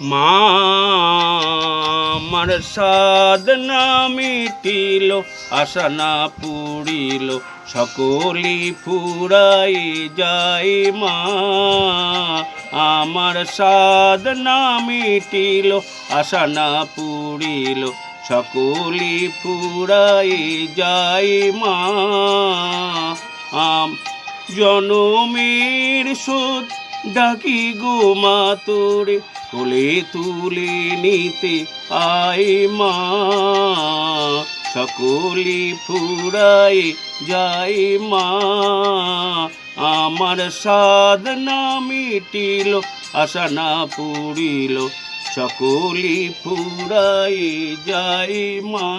মা আমার সাধনা মিটিল, আশা না পুরিল, সকলি ফুরাই যায় মা। আমার সাধনা মিটিল, আশা না পুরিল, সকলি ফুরাই যায় মা। আম জনমের শোধ ডাকি গো মা তোরে কোলে তুলে নিতে আয় মা। সকলি ফুরাই যায় মা। আমার সাধনা মিটিল, আশা না পুরিল। সকলি ফুরাই যায় মা।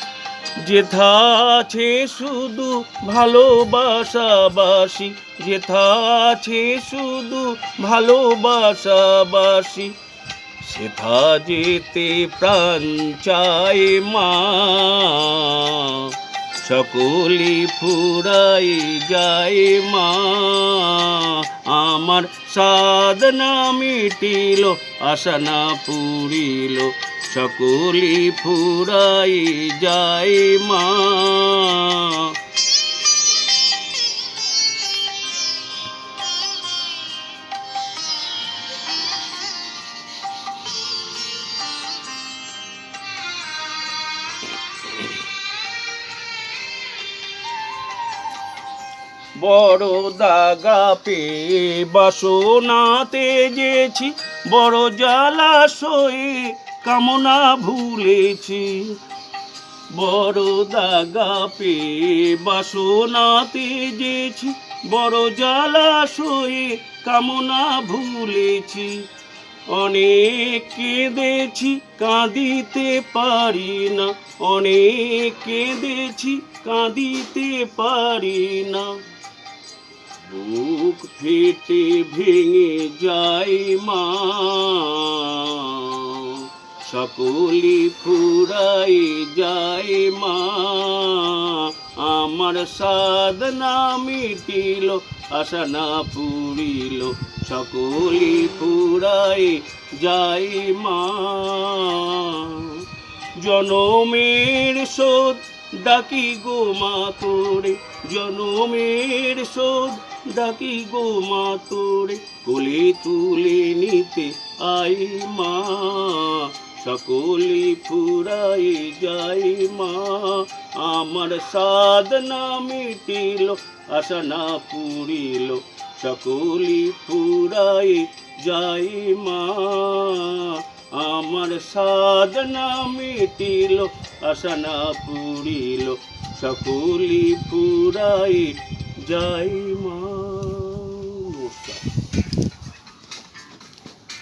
যেথা আছে শুধু ভালোবাসাবাসি যেথা আছে শুধু ভালোবাসাবাসি সেথা যেতে প্রাণ চায় মা। সকলি ফুরাই যায় মা। আমার সাধনা মিটিল আসনা পুরিল সকলি ফুরাই যায় মা। বড় দাগা পেয়ে বাসনাতে যেছি বড় জ্বালাশয়ে কামনা ভুলেছি। বড় দাগা পেয়ে বাসনাতে যেছি বড় জ্বালাশয়ে কামনা ভুলেছি। অনেক কেঁদেছি, কাঁদিতে পারি না। অনেক কেঁদেছি, কাঁদিতে পারি না। বুক ফেটে ভেঙে যায় মা। সকলি ফুরাই যায় মা। আমার সাধনা মিটিল, আশা না পুরিল, সকলি ফুরাই যায় মা। জনমের শোধ ডাকি গো মা তোরে জনমের শোধ ডাকি গো মা তোরে, কোলে তুলে নিতে আই মা। সকলে ফুরাই যাই মা। আমার সাধনা মিটিল, আশা না পুরিল, সকলে ফুরাই যাই মা। আমার সাধনা মিটিল, আশা না পুরিল, সকলে ফুরাই জয় মা।